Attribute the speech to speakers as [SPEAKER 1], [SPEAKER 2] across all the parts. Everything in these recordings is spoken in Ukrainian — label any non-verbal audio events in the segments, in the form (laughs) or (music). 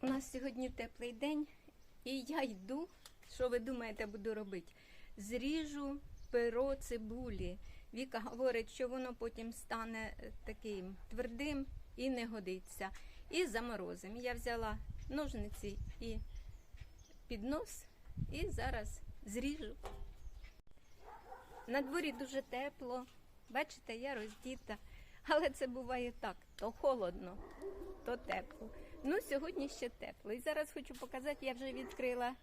[SPEAKER 1] У нас сьогодні теплий день, і я йду. Що ви думаєте, буду робити? Зріжу перо цибулі. Віка говорить, що воно потім стане е, таким твердим і не годиться. І заморозим. Я взяла ножниці і піднос, і зараз зріжу. На дворі дуже тепло. Бачите, я роздіта. Але це буває так: то холодно, то тепло. Ну, сьогодні ще тепло. І зараз хочу показати, я вже відкрила,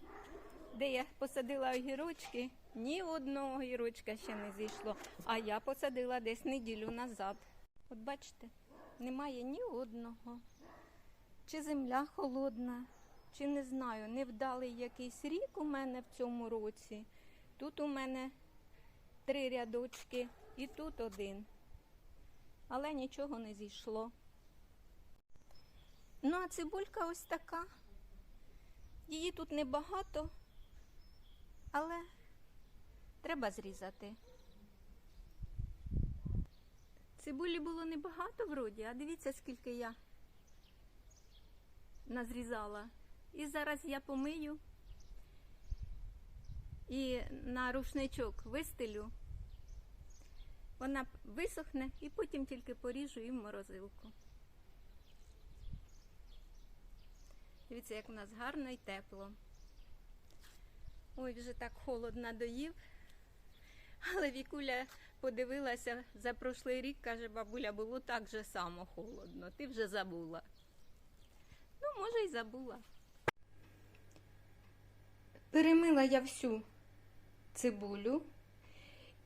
[SPEAKER 1] де я посадила огірочки. Ні одного огірочка ще не зійшло. А я посадила десь неділю назад. От бачите, немає ні одного. Чи земля холодна, чи не знаю, невдалий якийсь рік у мене в цьому році. Тут у мене три рядочки і тут один. Але нічого не зійшло. Ну, а цибулька ось така. Її тут небагато, але треба зрізати. Цибулі було небагато вроді, а дивіться, скільки я назрізала. І зараз я помию і на рушничок вистелю. Вона висохне і потім тільки поріжу і в морозилку. Дивіться, як у нас гарно і тепло. Ой, вже так холодно доїв. Але Вікуля подивилася за прошлий рік, каже, бабуля, було так же само холодно. Ти вже забула. Ну, може, й забула. Перемила я всю цибулю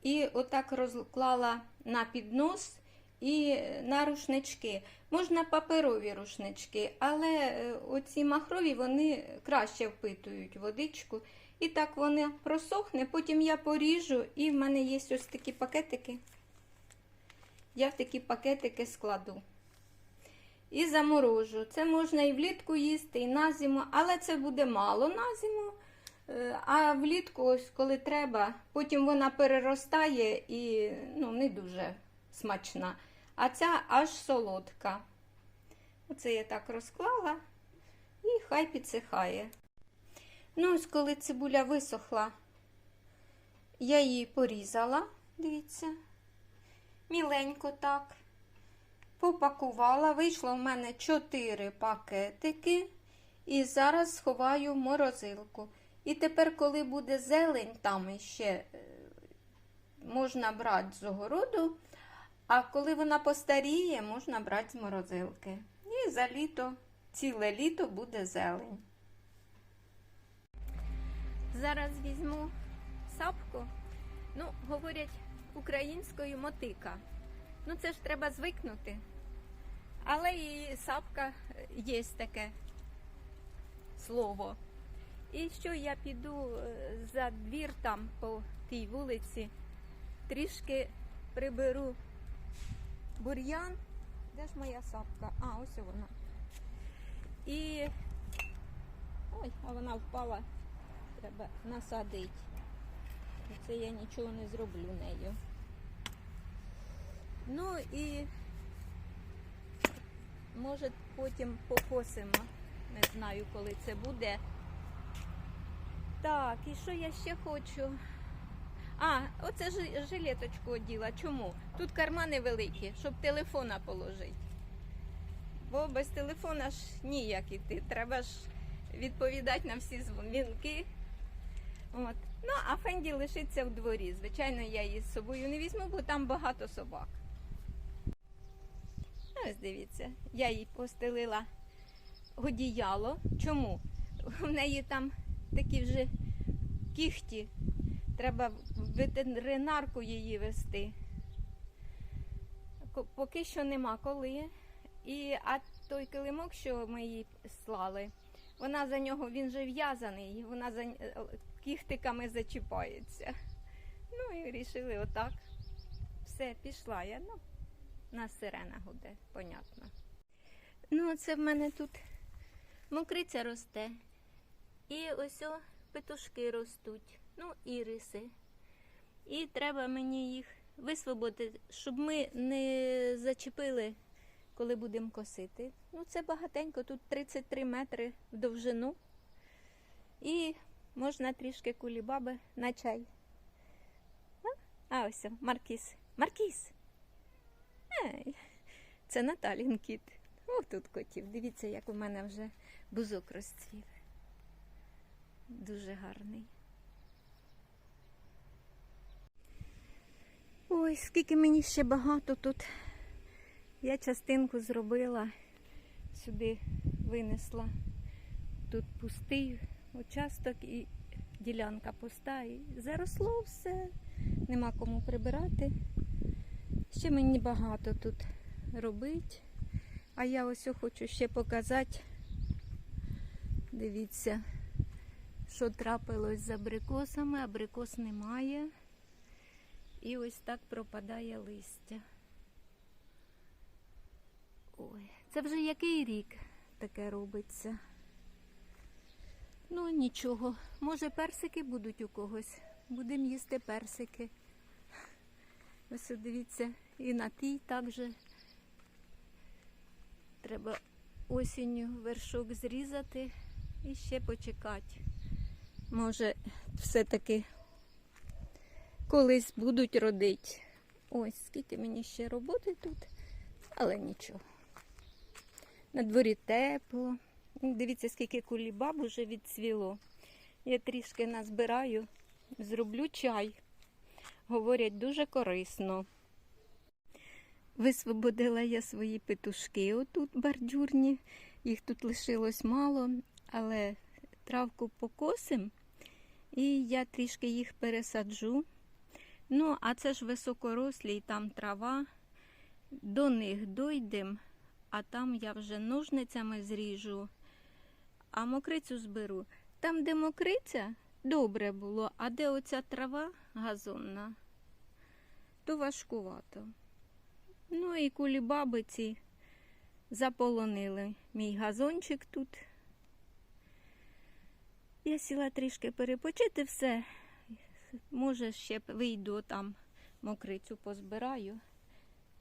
[SPEAKER 1] і отак розклала на піднос і на рушнички. Можна паперові рушнички, але е, оці махрові вони краще впитують водичку. І так вони просохне, потім я поріжу, і в мене є ось такі пакетики. Я в такі пакетики складу. І заморожу. Це можна і влітку їсти, і на зиму, але це буде мало на зиму. Е, А влітку, ось коли треба, потім вона переростає і ну, не дуже смачна. А ця аж солодка. Оце я так розклала і хай підсихає. Ну, ось коли цибуля висохла, я її порізала, дивіться, міленько так. Попакувала, вийшло в мене 4 пакетики. І зараз сховаю в морозилку. І тепер, коли буде зелень, там іще е, можна брати з огороду, а коли вона постаріє, можна брати з морозилки. І за літо, ціле літо буде зелень. Зараз візьму сапку. Ну, говорять українською мотика. Ну, це ж треба звикнути. Але і сапка є таке слово. І що я піду е, за двір там по тій вулиці, трішки приберу бур'ян. Де ж моя сапка? А, ось вона. І. Ой, а вона впала. Треба насадити. Це я нічого не зроблю нею. Ну і може потім покосимо. Не знаю, коли це буде. Так, і що я ще хочу? А, оце ж жилеточку оділа. Чому? Тут кармани великі, щоб телефона положити. Бо без телефона ж ніяк іти. Треба ж відповідати на всі дзвінки. От. Ну, а Фенді лишиться в дворі. Звичайно, я її з собою не візьму, бо там багато собак. Ось дивіться, я їй постелила одіяло. Чому? У неї там такі вже кіхті. Треба ветеринарку її вести. Поки що нема коли. І, а той килимок, що ми їй слали, вона за нього, він же в'язаний, вона за е, кіхтиками зачіпається. Ну і вирішили отак. Все, пішла я. Ну, у нас сирена гуде, понятно. Ну, це в мене тут мокриця росте. І ось о, петушки ростуть, ну, іриси. І треба мені їх висвободити, щоб ми не зачепили коли будемо косити. Ну, це багатенько, тут 33 метри в довжину. І можна трішки кулібаби на чай. А, а ось Маркіс. Маркіс. Ей, це Наталін кіт. О, тут котів. Дивіться, як у мене вже бузок розцвів. Дуже гарний. Ой, скільки мені ще багато тут. Я частинку зробила, сюди винесла. Тут пустий участок і ділянка пуста. І заросло все, нема кому прибирати. Ще мені багато тут робить. А я ось хочу ще показати. Дивіться, що трапилось з абрикосами. Абрикос немає. І ось так пропадає листя. Ой, це вже який рік таке робиться. Ну, нічого. Може, персики будуть у когось. Будемо їсти персики. Ось дивіться, і на тій також треба осінню вершок зрізати і ще почекати. Може, все-таки колись будуть родити. Ось, скільки мені ще роботи тут, але нічого. На дворі тепло. Дивіться, скільки кулібаб уже відцвіло. Я трішки назбираю, зроблю чай. Говорять, дуже корисно. Висвободила я свої петушки отут бордюрні. Їх тут лишилось мало, але травку покосим і я трішки їх пересаджу. Ну, а це ж високорослі, там трава. До них дойдемо, а там я вже ножницями зріжу, а мокрицю зберу. Там, де мокриця, добре було, а де оця трава газонна, то важкувато. Ну і кулібаби ці заполонили мій газончик тут. Я сіла трішки перепочити все. Може, ще вийду там мокрицю позбираю.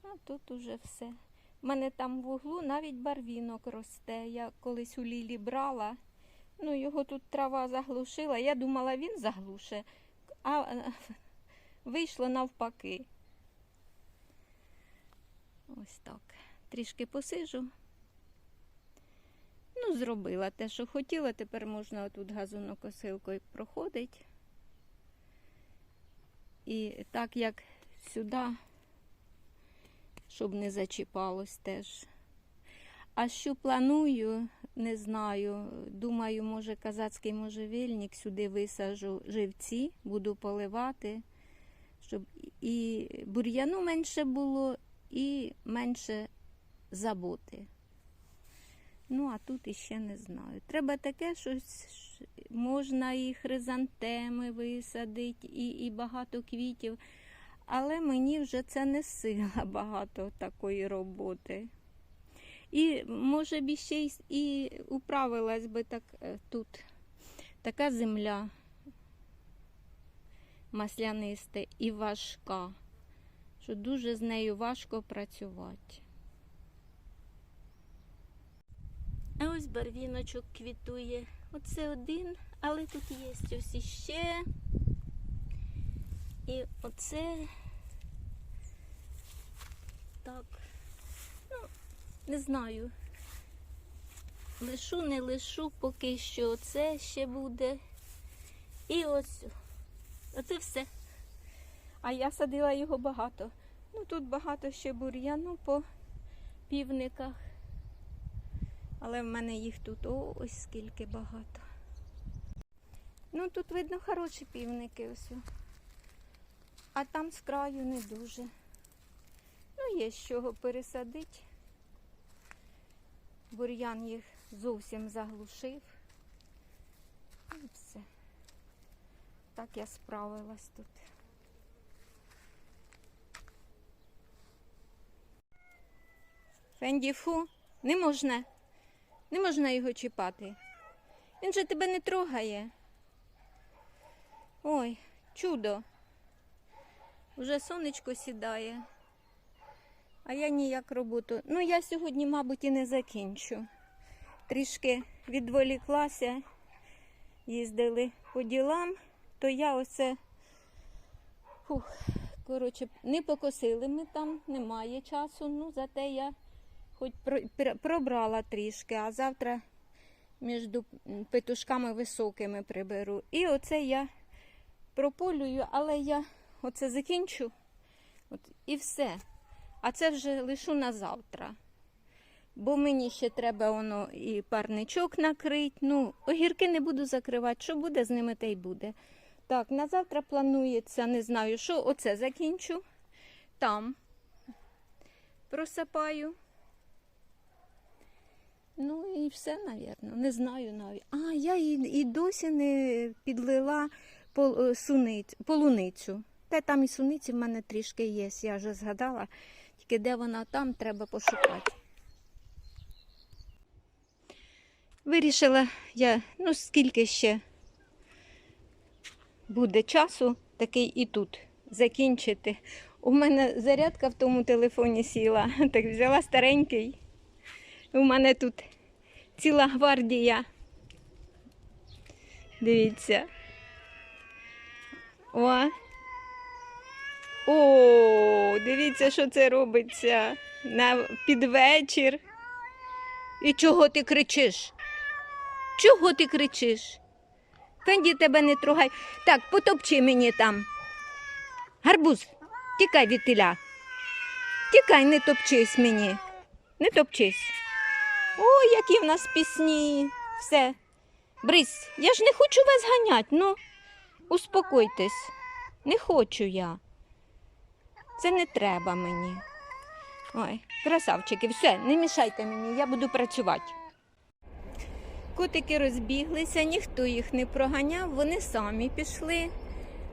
[SPEAKER 1] А тут уже все. У мене там в углу навіть барвінок росте. Я колись у Лілі брала. Ну, його тут трава заглушила. Я думала, він заглуше, а е, вийшло навпаки. Ось так. Трішки посижу. Ну, зробила те, що хотіла. Тепер можна отут газонокосилкою проходить. І так як сюди, щоб не зачіпалось теж. А що планую, не знаю. Думаю, може казацький можжевельник сюди висажу живці, буду поливати, щоб і бур'яну менше було, і менше заботи. Ну, а тут іще не знаю. Треба таке щось, можна і хризантеми висадити, і, і багато квітів. Але мені вже це не сила (laughs) багато такої роботи. І, може б, ще і управилась би так е, тут така земля масляниста і важка, що дуже з нею важко працювати. А ось барвіночок квітує. Оце один, але тут є ось іще. І оце так. Ну, не знаю. Лишу, не лишу, поки що це ще буде. І ось. Оце все. А я садила його багато. Ну тут багато ще бур'яну по півниках. Але в мене їх тут ось скільки багато. Ну тут видно хороші півники ось. А там з краю не дуже. Ну, є з чого пересадити. Бур'ян їх зовсім заглушив. І все. Так я справилась тут. Фендіфу, не можна. Не можна його чіпати. Він же тебе не трогає. Ой, чудо. Уже сонечко сідає. А я ніяк роботу. Ну, я сьогодні, мабуть, і не закінчу. Трішки відволіклася, їздили по ділам, то я оце. Фух, коротше, не покосили ми там, немає часу. Ну, зате я хоч пробрала трішки, а завтра між петушками високими приберу. І оце я прополюю, але я оце закінчу. От, і все. А це вже лишу на завтра. Бо мені ще треба воно і парничок накрити. Ну, огірки не буду закривати. Що буде з ними, те й буде. Так, на завтра планується, не знаю, що. Оце закінчу. Там просипаю. Все, навірно. Не знаю навіть. А, я і, і досі не підлила пол, е, суниць, полуницю. Та там і суниці в мене трішки є, я вже згадала. Тільки де вона там, треба пошукати. Вирішила я, ну скільки ще буде часу, такий і тут закінчити. У мене зарядка в тому телефоні сіла, (laughs) так взяла старенький. У мене тут ціла гвардія. Дивіться. О. О, дивіться, що це робиться на підвечір. І чого ти кричиш? Чого ти кричиш? Фенді тебе не трогай. Так, потопчи мені там. Гарбуз, тікай від теля. Тікай, не топчись мені. Не топчись. Ой, які в нас пісні. Все. Брись, я ж не хочу вас ганять, ну. Успокойтесь. Не хочу я. Це не треба мені. Ой, красавчики, все, не мішайте мені, я буду працювати. Котики розбіглися, ніхто їх не проганяв, вони самі пішли.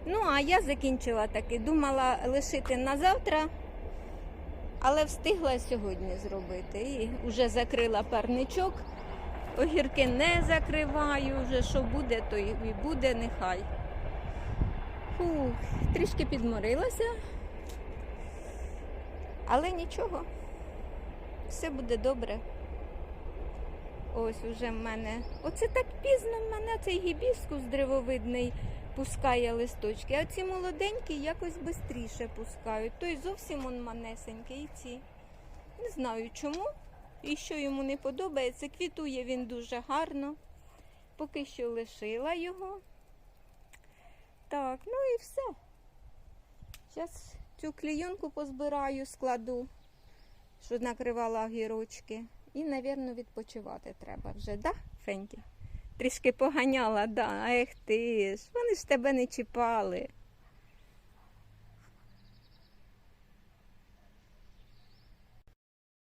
[SPEAKER 1] Ну, а я закінчила таки, думала лишити на завтра, але встигла сьогодні зробити. І вже закрила парничок. Огірки не закриваю, вже що буде, то і буде, нехай. Фух, трішки підморилася, але нічого, все буде добре. Ось уже в мене. Оце так пізно в мене цей гібіскус древовидний пускає листочки, а ці молоденькі якось швидше пускають. Той зовсім он манесенький і ці. Не знаю чому і що йому не подобається. Квітує він дуже гарно. Поки що лишила його. Так, ну і все. Зараз цю клійонку позбираю, складу, що накривала огірочки. І, напевно, відпочивати треба вже, да, Фенті? Трішки поганяла, да. Ех ти ж, вони ж тебе не чіпали.